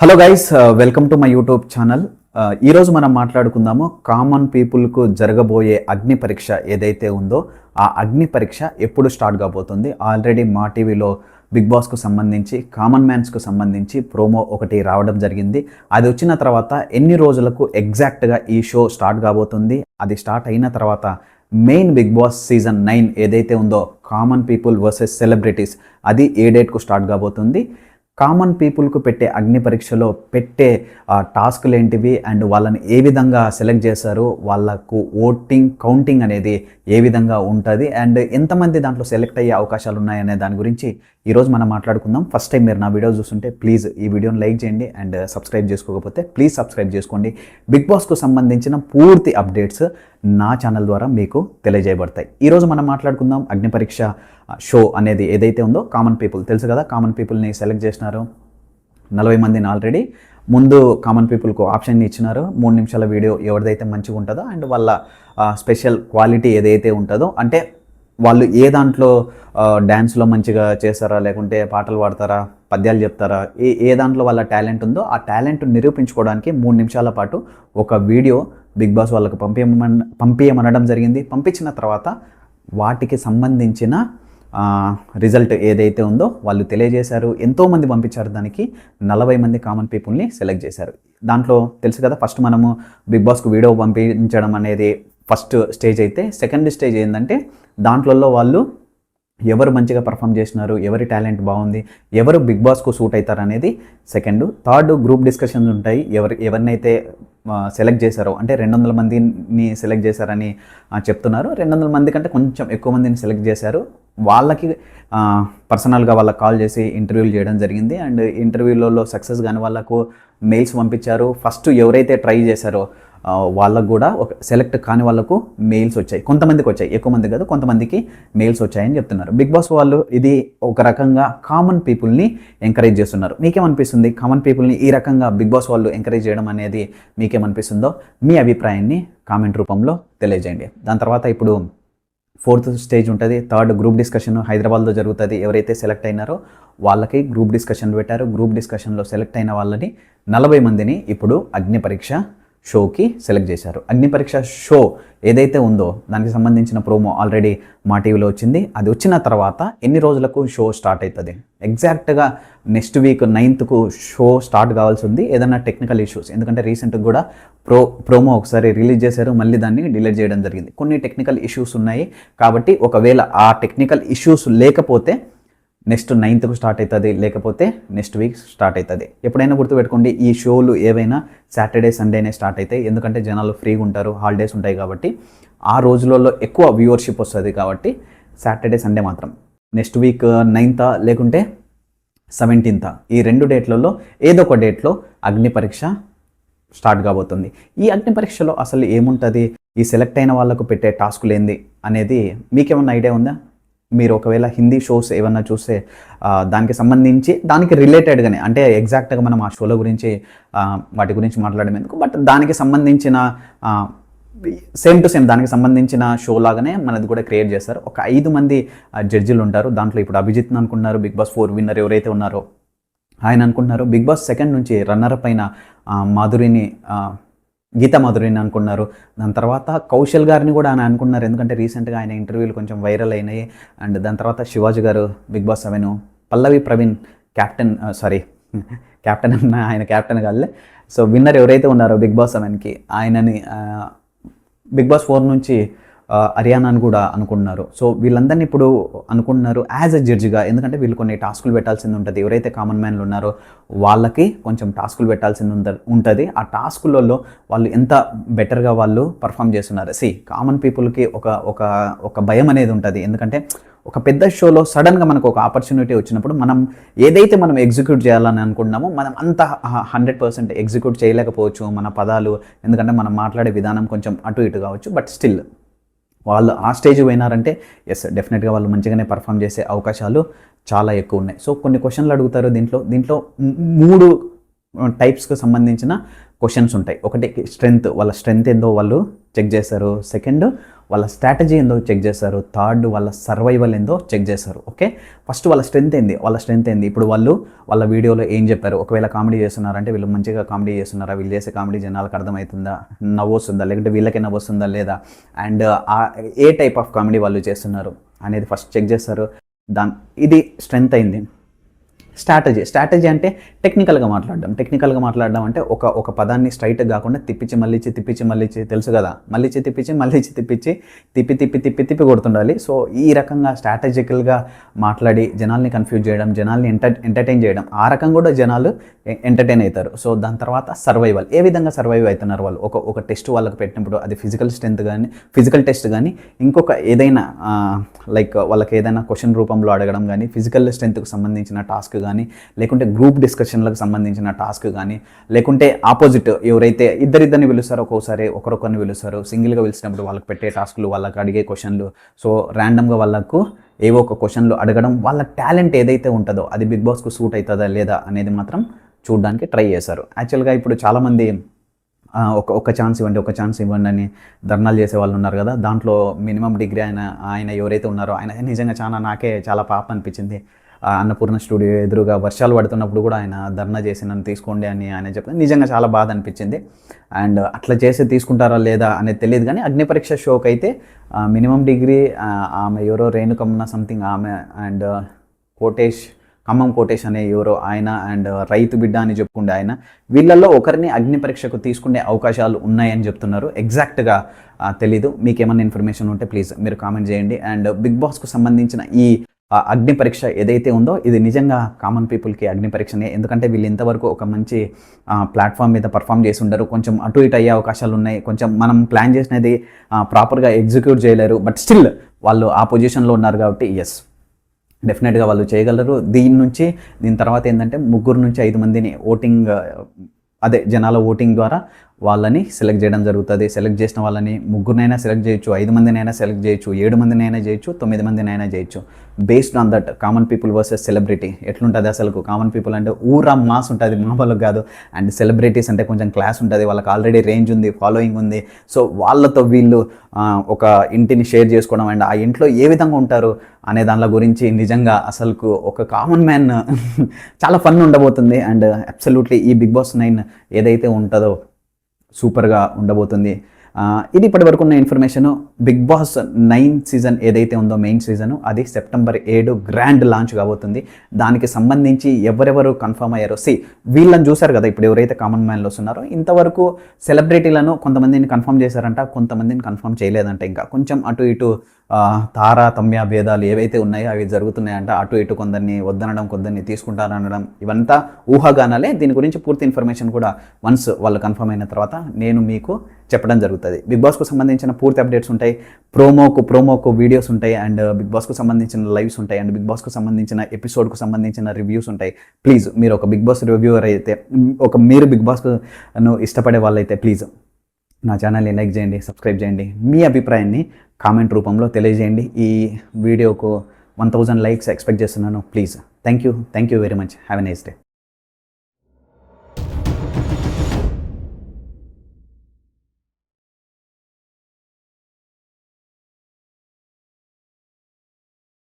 Hello guys welcome to my YouTube channel ఈరోజు మనం మాట్లాడుకుందాము కామన్ పీపుల్కు జరగబోయే అగ్ని పరీక్ష ఏదైతే ఉందో ఆ అగ్ని పరీక్ష ఎప్పుడు స్టార్ట్ కాబోతుంది? ఆల్రెడీ మా టీవీలో బిగ్ బాస్కు సంబంధించి కామన్ మ్యాన్స్కు సంబంధించి ప్రోమో ఒకటి రావడం జరిగింది. అది వచ్చిన తర్వాత ఎన్ని రోజులకు ఎగ్జాక్ట్గా ఈ షో స్టార్ట్ కాబోతుంది? అది స్టార్ట్ అయిన తర్వాత main Bigg Boss season nine ఏదైతే ఉందో కామన్ పీపుల్ వర్సెస్ సెలబ్రిటీస్ అది ఏ డేట్కు స్టార్ట్ కాబోతుంది? కామన్ పీపుల్కు పెట్టే అగ్ని పరీక్షలో పెట్టే టాస్క్లు ఏంటివి అండ్ వాళ్ళని ఏ విధంగా సెలెక్ట్ చేశారు వాళ్ళకు ఓటింగ్ కౌంటింగ్ అనేది ఏ విధంగా ఉంటుంది అండ్ ఎంతమంది దాంట్లో సెలెక్ట్ అయ్యే అవకాశాలు ఉన్నాయనే దాని గురించి ఈరోజు మనం మాట్లాడుకుందాం. ఫస్ట్ టైం మీరు నా వీడియో చూస్తుంటే ప్లీజ్ ఈ వీడియోని లైక్ చేయండి అండ్ సబ్స్క్రైబ్ uh, చేసుకోకపోతే ప్లీజ్ సబ్స్క్రైబ్ చేసుకోండి. బిగ్ బాస్కు సంబంధించిన పూర్తి అప్డేట్స్ నా ఛానల్ ద్వారా మీకు తెలియజేయబడతాయి. ఈరోజు మనం మాట్లాడుకుందాం అగ్నిపరీక్ష షో uh, అనేది ఏదైతే ఉందో కామన్ పీపుల్ తెలుసు కదా? కామన్ పీపుల్ని సెలెక్ట్ చేసినారు. నలభై మందిని ఆల్రెడీ ముందు కామన్ పీపుల్కు ఆప్షన్ ఇచ్చినారు. మూడు నిమిషాల వీడియో ఎవరిదైతే మంచిగా ఉంటుందో అండ్ వాళ్ళ uh, స్పెషల్ క్వాలిటీ ఏదైతే ఉంటుందో అంటే వాళ్ళు ఏ దాంట్లో డ్యాన్స్లో మంచిగా చేస్తారా? లేకుంటే పాటలు పాడతారా? పద్యాలు చెప్తారా? ఏ ఏ దాంట్లో వాళ్ళ టాలెంట్ ఉందో ఆ టాలెంట్ నిరూపించుకోవడానికి మూడు నిమిషాల పాటు ఒక వీడియో బిగ్ బాస్ వాళ్ళకు పంపించమన పంపించమనడం జరిగింది. పంపించిన తర్వాత వాటికి సంబంధించిన రిజల్ట్ ఏదైతే ఉందో వాళ్ళు తెలియజేశారు. ఎంతోమంది పంపించారు దానికి. నలభై మంది కామన్ పీపుల్ని సెలెక్ట్ చేశారు. దాంట్లో తెలుసు కదా ఫస్ట్ మనము బిగ్ బాస్కు వీడియో పంపించడం అనేది ఫస్ట్ స్టేజ్ అయితే సెకండ్ స్టేజ్ ఏంటంటే దాంట్లో వాళ్ళు ఎవరు మంచిగా పర్ఫామ్ చేసినారు ఎవరి టాలెంట్ బాగుంది ఎవరు బిగ్ బాస్కు సూట్ అవుతారు అనేది సెకండ్. థర్డ్ గ్రూప్ డిస్కషన్స్ ఉంటాయి ఎవరు ఎవరినైతే సెలెక్ట్ చేశారో అంటే రెండు వందల మందిని సెలెక్ట్ చేశారని చెప్తున్నారు. రెండు వందల మంది కంటే కొంచెం ఎక్కువ మందిని సెలెక్ట్ చేశారు. వాళ్ళకి పర్సనల్గా వాళ్ళకి కాల్ చేసి ఇంటర్వ్యూలు చేయడం జరిగింది. అండ్ ఇంటర్వ్యూలలో సక్సెస్ కానీ వాళ్ళకు మెయిల్స్ పంపించారు. ఫస్ట్ ఎవరైతే ట్రై చేశారో వాళ్ళకు కూడా ఒక సెలెక్ట్ కాని వాళ్ళకు మెయిల్స్ వచ్చాయి. కొంతమందికి వచ్చాయి. ఎక్కువ మంది కాదు కొంతమందికి మెయిల్స్ వచ్చాయని చెప్తున్నారు. బిగ్ బాస్ వాళ్ళు ఇది ఒక రకంగా కామన్ పీపుల్ని ఎంకరేజ్ చేస్తున్నారు. మీకేమనిపిస్తుంది? కామన్ పీపుల్ని ఈ రకంగా బిగ్ బాస్ వాళ్ళు ఎంకరేజ్ చేయడం అనేది మీకేమనిపిస్తుందో మీ అభిప్రాయాన్ని కామెంట్ రూపంలో తెలియజేయండి. దాని తర్వాత ఇప్పుడు ఫోర్త్ స్టేజ్ ఉంటుంది. థర్డ్ గ్రూప్ డిస్కషన్ హైదరాబాద్లో జరుగుతుంది. ఎవరైతే సెలెక్ట్ అయినారో వాళ్ళకి గ్రూప్ డిస్కషన్ పెట్టారు. గ్రూప్ డిస్కషన్లో సెలెక్ట్ అయిన వాళ్ళని నలభై మందిని ఇప్పుడు అగ్ని పరీక్ష షోకి సెలెక్ట్ చేశారు. అగ్నిపరీక్ష షో ఏదైతే ఉందో దానికి సంబంధించిన ప్రోమో ఆల్రెడీ మా టీవీలో వచ్చింది. అది వచ్చిన తర్వాత ఎన్ని రోజులకు షో స్టార్ట్ అవుతుంది ఎగ్జాక్ట్గా నెక్స్ట్ వీక్ నైన్త్కు షో స్టార్ట్ కావాల్సి ఉంది. ఏదైనా టెక్నికల్ ఇష్యూస్ ఎందుకంటే రీసెంట్గా కూడా ప్రో ప్రోమో ఒకసారి రిలీజ్ చేశారు. మళ్ళీ దాన్ని డిలీట్ చేయడం జరిగింది. కొన్ని టెక్నికల్ ఇష్యూస్ ఉన్నాయి. కాబట్టి ఒకవేళ ఆ టెక్నికల్ ఇష్యూస్ లేకపోతే నెక్స్ట్ నైన్త్కు స్టార్ట్ అవుతుంది లేకపోతే నెక్స్ట్ వీక్ స్టార్ట్ అవుతుంది ఎప్పుడైనా గుర్తుపెట్టుకోండి ఈ షోలు ఏవైనా సాటర్డే సండేనే స్టార్ట్ అవుతాయి ఎందుకంటే జనాలు ఫ్రీగా ఉంటారు హాలిడేస్ ఉంటాయి కాబట్టి ఆ రోజులలో ఎక్కువ వ్యూవర్షిప్ వస్తుంది కాబట్టి సాటర్డే సండే మాత్రం. నెక్స్ట్ వీక్ నైన్తా లేకుంటే సెవెంటీన్తా ఈ రెండు డేట్లలో ఏదో ఒక డేట్లో అగ్ని పరీక్ష స్టార్ట్ కాబోతుంది. ఈ అగ్ని పరీక్షలో అసలు ఏముంటుంది? ఈ సెలెక్ట్ అయిన వాళ్ళకు పెట్టే టాస్కులు ఏంది? అనేది మీకేమన్నా ఐడియా ఉందా? మీరు ఒకవేళ హిందీ షోస్ ఏమన్నా చూస్తే దానికి సంబంధించి దానికి రిలేటెడ్గానే అంటే ఎగ్జాక్ట్గా మనం ఆ షోల గురించి వాటి గురించి మాట్లాడడం ఎందుకు బట్ దానికి సంబంధించిన సేమ్ టు సేమ్ దానికి సంబంధించిన షో లాగానే మనది కూడా క్రియేట్ చేస్తారు. ఒక ఐదు మంది జడ్జిలు ఉంటారు. దాంట్లో ఇప్పుడు అభిజిత్ అనుకుంటున్నారు బిగ్ బాస్ ఫోర్ విన్నర్ ఎవరైతే ఉన్నారో ఆయన అనుకుంటున్నారు బిగ్ బాస్ సెకండ్ నుంచి రన్నర్ పైన మాధురిని గీతా మాధురిని అనుకున్నారు. దాని తర్వాత కౌశల్ గారిని కూడా ఆయన అనుకున్నారు. ఎందుకంటే రీసెంట్గా ఆయన ఇంటర్వ్యూలు కొంచెం వైరల్ అయినాయి. అండ్ దాని తర్వాత Shivaji garu Bigg Boss seven Pallavi Praveen captain sorry captain అన్న ఆయన క్యాప్టెన్ కాదులే సో విన్నర్ ఎవరైతే ఉన్నారో బిగ్ బాస్ సెవెన్కి ఆయనని బిగ్ బాస్ ఫోర్ నుంచి ఆ, హర్యానాని కూడా అనుకుంటున్నారు సో వీళ్ళందరినీ ఇప్పుడు అనుకుంటున్నారు యాజ్ అ జడ్జిగా. ఎందుకంటే వీళ్ళు కొన్ని టాస్కులు పెట్టాల్సింది ఉంటుంది. ఎవరైతే కామన్ మ్యాన్లు ఉన్నారో వాళ్ళకి కొంచెం టాస్కులు పెట్టాల్సింది ఉంటుంది. ఆ టాస్కులలో వాళ్ళు ఎంత బెటర్గా వాళ్ళు పర్ఫామ్ చేస్తున్నారు. సి కామన్ పీపుల్కి ఒక ఒక ఒక భయం అనేది ఉంటుంది. ఎందుకంటే ఒక పెద్ద షోలో సడన్గా మనకు ఒక ఆపర్చునిటీ వచ్చినప్పుడు మనం ఏదైతే మనం ఎగ్జిక్యూట్ చేయాలని అనుకుంటున్నామో మనం అంత హండ్రెడ్ పర్సెంట్ ఎగ్జిక్యూట్ చేయలేకపోవచ్చు మన పదాలు. ఎందుకంటే మనం మాట్లాడే విధానం కొంచెం అటు ఇటు కావచ్చు. బట్ స్టిల్ వాళ్ళు ఆ స్టేజ్ పోయినారంటే ఎస్ డెఫినెట్గా వాళ్ళు మంచిగానే పర్ఫామ్ చేసే అవకాశాలు చాలా ఎక్కువ ఉన్నాయి. సో కొన్ని క్వశ్చన్లు అడుగుతారు దీంట్లో. దీంట్లో మూడు టైప్స్కి సంబంధించిన క్వశ్చన్స్ ఉంటాయి. ఒకటి స్ట్రెంగ్త్ వాళ్ళ స్ట్రెంగ్త్ ఏందో వాళ్ళు చెక్ చేస్తారు. సెకండ్ వాళ్ళ స్ట్రాటజీ ఏందో చెక్ చేస్తారు థర్డ్ వాళ్ళ సర్వైవల్ ఏందో చెక్ చేశారు. ఓకే ఫస్ట్ వాళ్ళ స్ట్రెంత్ ఏంది? వాళ్ళ స్ట్రెంత్ ఏంది? ఇప్పుడు వాళ్ళు వాళ్ళ వీడియోలో ఏం చెప్పారు? ఒకవేళ కామెడీ చేస్తున్నారంటే వీళ్ళు మంచిగా కామెడీ చేస్తున్నారా? వీళ్ళు చేసే కామెడీ జనాలకు అర్థమవుతుందా? నవ్వొస్తుందా? లేకుంటే వీళ్ళకే నవ్వొస్తుందా లేదా? And a type of comedy వాళ్ళు చేస్తున్నారు? అనేది ఫస్ట్ చెక్ చేస్తారు దాని ఇది స్ట్రెంత్ అయింది. స్ట్రాటజీ. స్ట్రాటజీ అంటే టెక్నికల్గా మాట్లాడడం. టెక్నికల్గా మాట్లాడడం అంటే ఒక ఒక పదాన్ని స్ట్రైట్గా కాకుండా తిప్పించి మళ్ళీ తిప్పించి మళ్ళీ తెలుసు కదా? మళ్ళీ తిప్పించి మళ్ళీ తిప్పించి తిప్పి తిప్పి తిప్పి తిప్పి కొడుతుండాలి. సో ఈ రకంగా స్ట్రాటజికల్గా మాట్లాడి జనాల్ని కన్ఫ్యూజ్ చేయడం జనాల్ని ఎంటర్ ఎంటర్టైన్ చేయడం ఆ రకంగా కూడా జనాలు ఎంటర్టైన్ అవుతారు. సో దాని తర్వాత సర్వైవల్. ఏ విధంగా సర్వైవ్ అవుతున్నారు వాళ్ళు? ఒక ఒక టెస్ట్ వాళ్ళకి పెట్టినప్పుడు అది ఫిజికల్ స్ట్రెంత్ కానీ ఫిజికల్ టెస్ట్ కానీ ఇంకొక ఏదైనా లైక్ వాళ్ళకి ఏదైనా క్వశ్చన్ రూపంలో అడగడం కానీ ఫిజికల్ స్ట్రెంత్కి సంబంధించిన టాస్క్ కానీ కానీ లేకుంటే గ్రూప్ డిస్కషన్లకు సంబంధించిన టాస్క్ కానీ లేకుంటే ఆపోజిట్ ఎవరైతే ఇద్దరిద్దరిని పిలుస్తారో ఒక్కోసారి ఒకరొకరిని పిలుస్తారు. సింగిల్గా పిలిచినప్పుడు వాళ్ళకి పెట్టే టాస్క్లు వాళ్ళకి అడిగే క్వశ్చన్లు సో ర్యాండమ్గా వాళ్ళకు ఏవో ఒక క్వశ్చన్లు అడగడం వాళ్ళ టాలెంట్ ఏదైతే ఉంటుందో అది బిగ్ బాస్కు సూట్ అవుతుందా లేదా అనేది మాత్రం చూడడానికి ట్రై చేశారు యాక్చువల్గా ఇప్పుడు చాలామంది ఒక ఒక ఛాన్స్ ఇవ్వండి ఒక ఛాన్స్ ఇవ్వండి అని ధర్నాలు చేసే వాళ్ళు ఉన్నారు కదా దాంట్లో మినిమం డిగ్రీ ఆయన ఆయన ఎవరైతే ఉన్నారో ఆయన నిజంగా చాలా నాకే చాలా పాప అనిపించింది. అన్నపూర్ణ స్టూడియో ఎదురుగా వర్షాలు పడుతున్నప్పుడు కూడా ఆయన ధర్నా చేసి నన్ను తీసుకోండి అని ఆయన చెప్పి నిజంగా చాలా బాధ అనిపించింది. అండ్ అట్లా చేసి తీసుకుంటారా లేదా అనేది తెలియదు కానీ అగ్నిపరీక్ష షోకి అయితే మినిమం డిగ్రీ ఆమె ఎవరో రేణుకమ్మ సంథింగ్ ఆమె అండ్ కోటేష్ ఖమ్మం కోటేష్ అనే ఎవరో ఆయన అండ్ రైతు బిడ్డ అని చెప్పుకుండే ఆయన. వీళ్ళల్లో ఒకరిని అగ్ని పరీక్షకు తీసుకునే అవకాశాలు ఉన్నాయని చెప్తున్నారు. ఎగ్జాక్ట్గా తెలీదు. మీకు ఏమైనా ఇన్ఫర్మేషన్ ఉంటే ప్లీజ్ మీరు కామెంట్ చేయండి. అండ్ బిగ్ బాస్కు సంబంధించిన ఈ ఆ, అగ్ని పరీక్ష ఏదైతే ఉందో ఇది నిజంగా కామన్ పీపుల్కి అగ్ని పరీక్షనే. ఎందుకంటే వీళ్ళు ఇంతవరకు ఒక మంచి ప్లాట్ఫామ్ మీద పర్ఫామ్ చేసి ఉండరు. కొంచెం అటు ఇటు అయ్యే అవకాశాలు ఉన్నాయి. కొంచెం మనం ప్లాన్ చేసినది ప్రాపర్గా ఎగ్జిక్యూట్ చేయలేరు. బట్ స్టిల్ వాళ్ళు ఆ పొజిషన్లో ఉన్నారు కాబట్టి ఎస్ డెఫినెట్గా వాళ్ళు చేయగలరు. దీని నుంచి దీని తర్వాత ఏంటంటే ముగ్గురు నుంచి ఐదు మందిని ఓటింగ్ అదే జనాల ఓటింగ్ ద్వారా వాళ్ళని సెలెక్ట్ చేయడం జరుగుతుంది. సెలెక్ట్ చేసిన వాళ్ళని ముగ్గురినైనా సెలెక్ట్ చేయొచ్చు ఐదు మందినైనా సెలెక్ట్ చేయొచ్చు ఏడు మందినైనా చేయొచ్చు తొమ్మిది మందినైనా చేయొచ్చు. Based on that common people versus celebrity ఎట్లుంటుంది అసలు కామన్ పీపుల్ అంటే ఊరా మాస్ ఉంటుంది మామూలుగా కాదు. అండ్ సెలబ్రిటీస్ అంటే కొంచెం క్లాస్ ఉంటుంది వాళ్ళకి ఆల్రెడీ రేంజ్ ఉంది ఫాలోయింగ్ ఉంది. సో వాళ్ళతో వీళ్ళు ఒక ఇంటిని షేర్ చేసుకోవడం అండ్ ఆ ఇంట్లో ఏ విధంగా ఉంటారు అనే దానిల గురించి నిజంగా అసలుకు ఒక కామన్ మ్యాన్ చాలా ఫన్ ఉండబోతుంది. అండ్ అబ్సల్యూట్లీ ఈ బిగ్ బాస్ నైన్ ఏదైతే ఉంటుందో సూపర్గా ఉండబోతుంది. ఇది ఇప్పటి వరకు ఉన్న information Bigg Boss nine season ఏదైతే ఉందో మెయిన్ సీజన్ అది సెప్టెంబర్ ఏడు గ్రాండ్ లాంచ్ కాబోతుంది. దానికి సంబంధించి ఎవరెవరు కన్ఫర్మ్ అయ్యారో సి వీళ్ళని చూశారు కదా ఇప్పుడు ఎవరైతే కామన్ మ్యాన్లో వస్తున్నారో ఇంతవరకు సెలబ్రిటీలను కొంతమందిని కన్ఫర్మ్ చేశారంట కొంతమందిని కన్ఫర్మ్ చేయలేదంట ఇంకా. కొంచెం అటు ఇటు ఆ, తారా తమ్య భేదాలు ఏవైతే ఉన్నాయో అవి జరుగుతున్నాయంట. అటు ఇటు కొందరిని వద్దనడం కొందరిని తీసుకుంటారనడం ఇవంతా ఊహాగానాలే. దీని గురించి పూర్తి ఇన్ఫర్మేషన్ కూడా వన్స్ వాళ్ళు కన్ఫర్మ్ అయిన తర్వాత నేను మీకు చెప్పడం జరుగుతుంది. బిగ్ బాస్కు సంబంధించిన పూర్తి అప్డేట్స్ ఉంటాయి. ప్రోమోకు ప్రోమోకు వీడియోస్ ఉంటాయి అండ్ బిగ్ బాస్కు సంబంధించిన లైవ్స్ ఉంటాయి అండ్ బిగ్ బాస్కు సంబంధించిన ఎపిసోడ్కు సంబంధించిన రివ్యూస్ ఉంటాయి. ప్లీజ్ మీరు ఒక బిగ్ బాస్ రివ్యూవర్ అయితే ఒక మీరు బిగ్ బాస్కు ఇష్టపడే వాళ్ళైతే ప్లీజ్ నా ఛానల్ని లైక్ చేయండి సబ్స్క్రైబ్ చేయండి. మీ అభిప్రాయాన్ని కామెంట్ రూపంలో తెలియజేయండి. ఈ వీడియోకు వన్ థౌజండ్ లైక్స్ ఎక్స్పెక్ట్ చేస్తున్నాను. Please thank you thank you very much. Have a nice day.